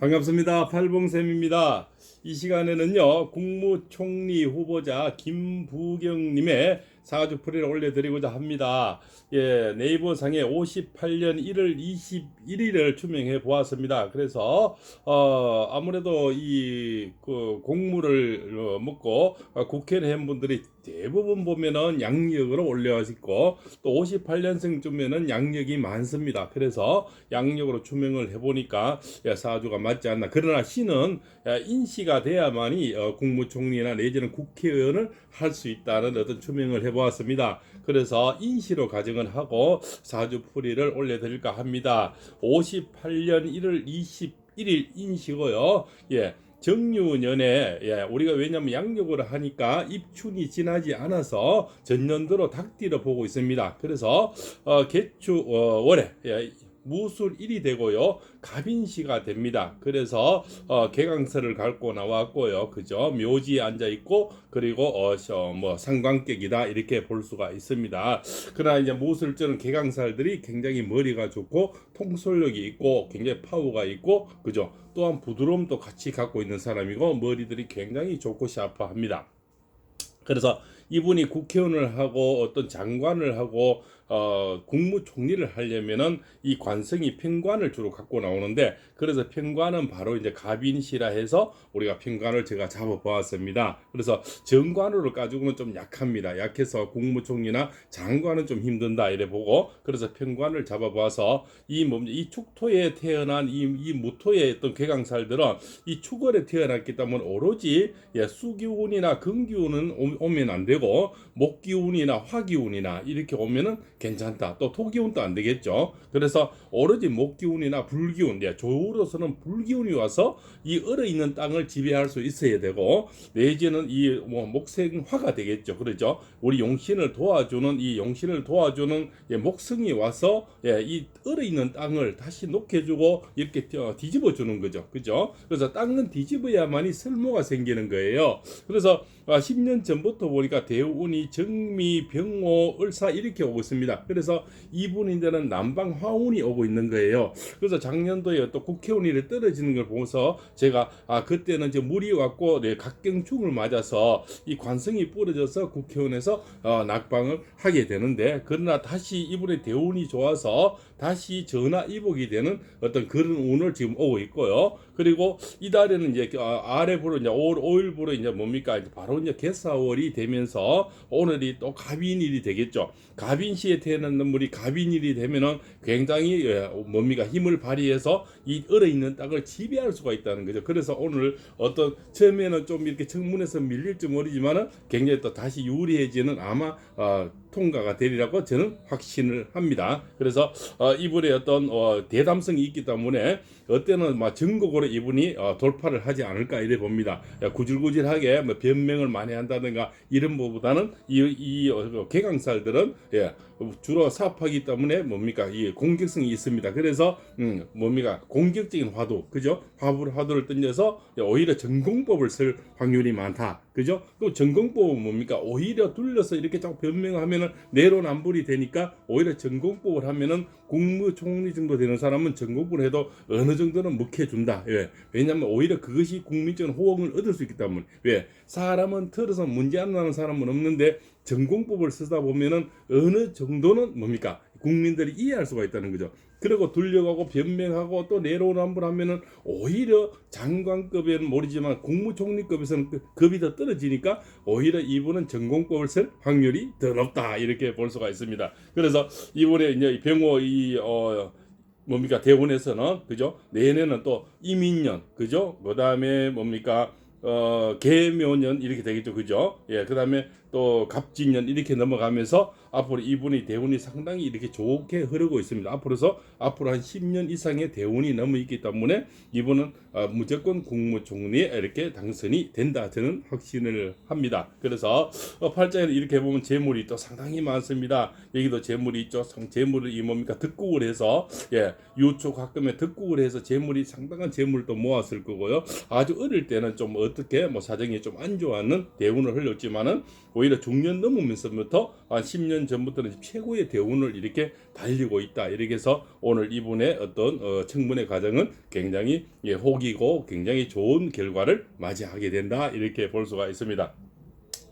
반갑습니다. 팔봉쌤입니다. 이 시간에는요, 국무총리 후보자 김부경님의 사주풀이를 올려드리고자 합니다. 예, 네이버 상에 58년 1월 21일을 투명해 보았습니다. 그래서, 어, 아무래도 이, 그, 공무를 어, 먹고 어, 국회의원 한 분들이 대부분 보면은 양력으로 올려가시고 또 58년생쯤에는 양력이 많습니다. 그래서 양력으로 투명을 해보니까 야, 사주가 맞지 않나. 그러나 신은 야, 인시가 돼야만이 어, 국무총리나 내지는 국회의원을 할 수 있다는 어떤 투명을 해보았습니다. 그래서 인시로 가정을 하고 사주풀이를 올려드릴까 합니다. 58년 1월 21일 인시고요. 예. 정유년에 예, 우리가 왜냐하면 양력으로 하니까 입춘이 지나지 않아서 전년도로 닭띠로 보고 있습니다. 그래서 어, 개축 어, 월에 예, 무술 1이 되고요. 갑인시가 됩니다. 그래서 어, 개강서를 갖고 나왔고요. 그죠? 묘지에 앉아 있고 그리고 어, 저, 뭐 상관객이다 이렇게 볼 수가 있습니다. 그러나 이제 무술절은 개강살들이 굉장히 머리가 좋고 통솔력이 있고 굉장히 파워가 있고 그죠? 또한 부드러움도 같이 갖고 있는 사람이고 머리들이 굉장히 좋고 샤프합니다. 그래서 이분이 국회의원을 하고 어떤 장관을 하고 어, 국무총리를 하려면은 이 관성이 편관을 주로 갖고 나오는데 그래서 편관은 바로 이제 갑인시라 해서 우리가 편관을 제가 잡아 보았습니다. 그래서 정관으로 가지고는 좀 약합니다. 약해서 국무총리나 장관은 좀 힘든다 이래 보고 그래서 편관을 잡아 봐서 이 몸, 이 축토에 태어난 이, 이 무토의 어떤 개강살들은 이 축월에 태어났기 때문에 오로지 예, 수기운이나 금기운은 오- 오면 안 되고 목기운이나 화기운이나 이렇게 오면은 괜찮다. 또 토기운도 안 되겠죠. 그래서 오로지 목기운이나 불기운, 예, 조우로서는 불기운이 와서 이 얼어 있는 땅을 지배할 수 있어야 되고 내지는 이 뭐 목생화가 되겠죠. 그렇죠. 우리 용신을 도와주는 이 용신을 도와주는 예, 목성이 와서 예, 이 얼어 있는 땅을 다시 녹여주고 이렇게 어, 뒤집어 주는 거죠. 그죠? 그래서 땅은 뒤집어야만이 쓸모가 생기는 거예요. 그래서 아, 10년 전부터 보니까 대운이 정미, 병호, 을사 이렇게 오고 있습니다. 그래서 이분인데는 남방 화운이 오고 있는 거예요. 그래서 작년도에 또 국회의원이 떨어지는 걸 보면서 제가 아 그때는 이제 물이 왔고 네, 각경충을 맞아서 이 관성이 부러져서 국회의원에서 어, 낙방을 하게 되는데 그러나 다시 이분의 대운이 좋아서 다시 전화 이복이 되는 어떤 그런 운을 지금 오고 있고요. 그리고 이달에는 이제 어, 아래부로 이제 5월 5일부로 이제 뭡니까 바로 이제 개사월이 되면서 오늘이 또 갑인일이 되겠죠. 갑인시에 태어난 물이 갑인일이 되면은 굉장히 예, 뭡니까 힘을 발휘해서 이 얼어 있는 땅을 지배할 수가 있다는 거죠. 그래서 오늘 어떤 처음에는 좀 이렇게 청문에서 밀릴지 모르지만은 굉장히 또 다시 유리해지는 아마 어, 통과가 되리라고 저는 확신을 합니다. 그래서 어, 이분의 어떤 어, 대담성이 있기 때문에 어때는 막 전국으로 이분이 어, 돌파를 하지 않을까 이래 봅니다. 야, 구질구질하게 뭐 변명을 많이 한다든가 이런 것보다는 이, 이 어, 개강살들은 예, 주로 사업하기 때문에 뭡니까 이 공격성이 있습니다. 그래서 음, 뭡니까 공격적인 화두 그죠? 화불 화두를 던져서 오히려 전공법을 쓸 확률이 많다. 그죠? 그 전공법은 뭡니까? 오히려 둘러서 이렇게 자꾸 변명하면은 내로남불이 되니까 오히려 전공법을 하면은 국무총리 정도 되는 사람은 전공법을 해도 어느 정도는 먹혀준다. 예. 왜냐하면 오히려 그것이 국민적인 호응을 얻을 수 있기 때문에. 왜? 사람은 틀어서 문제 안 나는 사람은 없는데 전공법을 쓰다 보면은 어느 정도는 뭡니까? 국민들이 이해할 수가 있다는 거죠. 그리고 돌려가고 변명하고 또 내로남불 하면은 오히려 장관급에는 모르지만 국무총리급에서는 그 급이 더 떨어지니까 오히려 이분은 전공법을 쓸 확률이 더 높다. 이렇게 볼 수가 있습니다. 그래서 이번에 이제 병호 이어 뭡니까? 대원에서는 그죠? 내년은 또 이민년 그죠? 그 다음에 뭡니까? 어 개묘년 이렇게 되겠죠. 그죠? 예 그다음에 또 갑진년 이렇게 넘어가면서 앞으로 이분의 대운이 상당히 이렇게 좋게 흐르고 있습니다. 앞으로서 앞으로 한 10년 이상의 대운이 넘어 있기 때문에 이분은 어, 무조건 국무총리에 이렇게 당선이 된다 저는 확신을 합니다. 그래서 어, 팔자에는 이렇게 보면 재물이 또 상당히 많습니다. 여기도 재물이 있죠. 상- 재물을 이 뭡니까? 득국을 해서 예 유초 가끔에 득국을 해서 재물이 상당한 재물도 모았을 거고요. 아주 어릴 때는 좀 어떻게 뭐 사정이 좀 안 좋았는 대운을 흘렸지만은 오히려 중년 넘으면서부터 한 10년 전부터는 최고의 대운을 이렇게 달리고 있다. 이렇게 해서 오늘 이분의 어떤 어, 청문회 과정은 굉장히 예, 호기고 굉장히 좋은 결과를 맞이하게 된다. 이렇게 볼 수가 있습니다.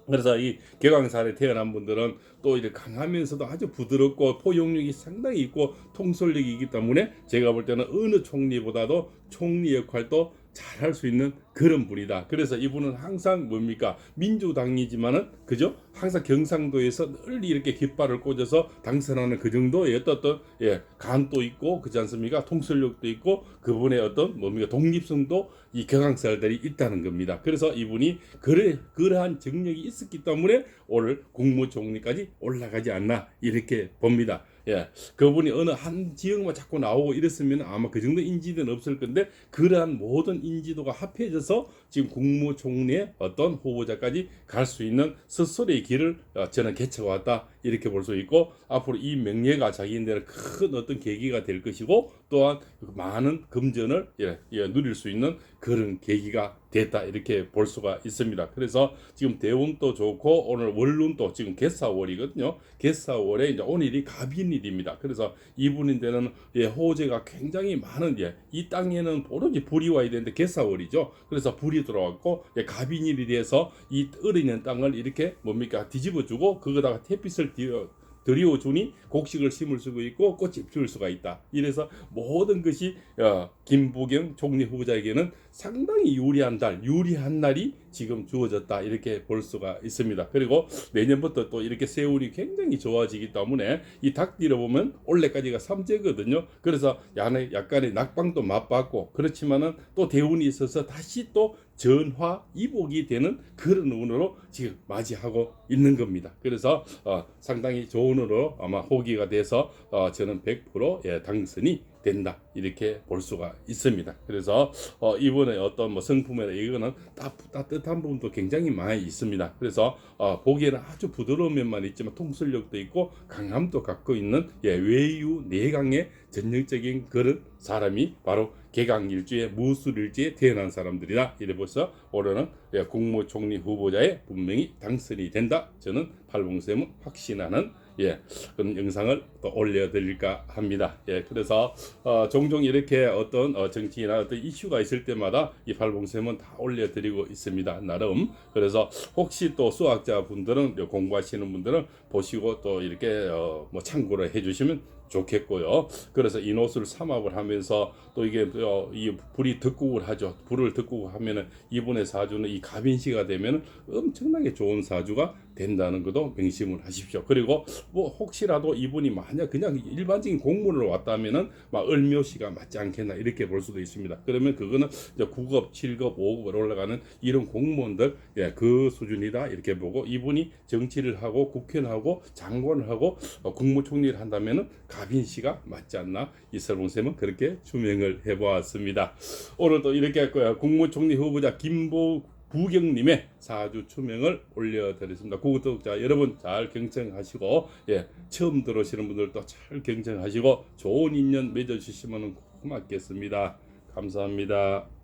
그래서 이 개강산에 태어난 분들은 또 이렇게 강하면서도 아주 부드럽고 포용력이 상당히 있고 통솔력이 있기 때문에 제가 볼 때는 어느 총리보다도 총리 역할도 잘할 수 있는 그런 분이다. 그래서 이분은 항상 뭡니까 민주당이지만은 그죠? 항상 경상도에서 늘 이렇게 깃발을 꽂아서 당선하는 그 정도의 어떤 예 감도 있고 그렇지 않습니까? 통솔력도 있고 그분의 어떤 뭡니까 독립성도 이 경항살들이 있다는 겁니다. 그래서 이분이 그래 그러한 정력이 있었기 때문에 오늘 국무총리까지 올라가지 않나 이렇게 봅니다. 예, 그분이 어느 한 지역만 자꾸 나오고 이랬으면 아마 그 정도 인지도는 없을 건데 그러한 모든 인지도가 합해져서 지금 국무총리의 어떤 후보자까지 갈 수 있는 스스로의 길을 어, 저는 개척왔다 이렇게 볼 수 있고 앞으로 이 명예가 자기인들은 큰 어떤 계기가 될 것이고 또한 많은 금전을 예, 예, 누릴 수 있는 그런 계기가 됐다 이렇게 볼 수가 있습니다. 그래서 지금 대운도 좋고 오늘 월운도 지금 개사월이거든요. 개사월에 이제 오늘이 갑인일입니다. 그래서 이분인데는 예, 호재가 굉장히 많은 예, 이 땅에는 오로지 불이 와야 되는데 개사월이죠. 그래서 불이 들어왔고 예, 갑인일이 돼서 이 어리는 땅을 이렇게 뭡니까 뒤집어주고 그거다가 햇빛을 띄워 들이워주니 곡식을 심을 수가 있고 꽃이 피울 수가 있다. 이래서 모든 것이 어, 김부경 총리 후보자에게는 상당히 유리한 달, 유리한 날이 지금 주어졌다. 이렇게 볼 수가 있습니다. 그리고 내년부터 또 이렇게 세월이 굉장히 좋아지기 때문에 이 닭띠를 보면 올해까지가 삼재거든요. 그래서 약간의 낙방도 맛봤고 그렇지만은 또 대운이 있어서 다시 또 전화 이복이 되는 그런 운으로 지금 맞이하고 있는 겁니다. 그래서 어, 상당히 좋은 운으로 아마 호기가 돼서 어, 저는 100% 예, 당선이 된다 이렇게 볼 수가 있습니다. 그래서 어, 이번에 어떤 뭐 성품이나 이거는 따, 따뜻한 부분도 굉장히 많이 있습니다. 그래서 어, 보기에는 아주 부드러운 면만 있지만 통솔력도 있고 강함도 갖고 있는 예, 외유 내강의 전형적인 그런 사람이 바로 개강일주에 무술일주에 태어난 사람들이다. 이래 벌써 올해는 예, 국무총리 후보자에 분명히 당선이 된다. 저는 팔봉쌤은 확신하는 예, 그런 영상을 또 올려드릴까 합니다. 예, 그래서 어, 종종 이렇게 어떤 어, 정치나 어떤 이슈가 있을 때마다 이 팔봉쌤은 다 올려드리고 있습니다. 나름. 그래서 혹시 또 수학자 분들은 공부하시는 분들은 보시고 또 이렇게 어, 뭐 참고를 해주시면 좋겠고요. 그래서 인옷을 삼합을 하면서 또 이게 어, 이 불이 득국을 하죠. 불을 득국을 하면은 이분의 사주는 이 갑인시가 되면 엄청나게 좋은 사주가 된다는 것도 명심을 하십시오. 그리고 뭐 혹시라도 이분이 만약 그냥 일반적인 공무원을 왔다면은 막 을묘시가 맞지 않겠나 이렇게 볼 수도 있습니다. 그러면 그거는 이제 9급, 7급, 5급으로 올라가는 이런 공무원들 예, 그 수준이다 이렇게 보고 이분이 정치를 하고 국회의원하고 장관을 하고 어, 국무총리를 한다면은 가빈 씨가 맞지 않나 이설봉 쌤은 그렇게 추명을 해보았습니다. 오늘도 이렇게 할 거야. 국무총리 후보자 김보 부경님의 사주 추명을 올려드렸습니다. 구독자 여러분 잘 경청하시고 예 처음 들어오시는 분들도 잘 경청하시고 좋은 인연 맺어주시면 고맙겠습니다. 감사합니다.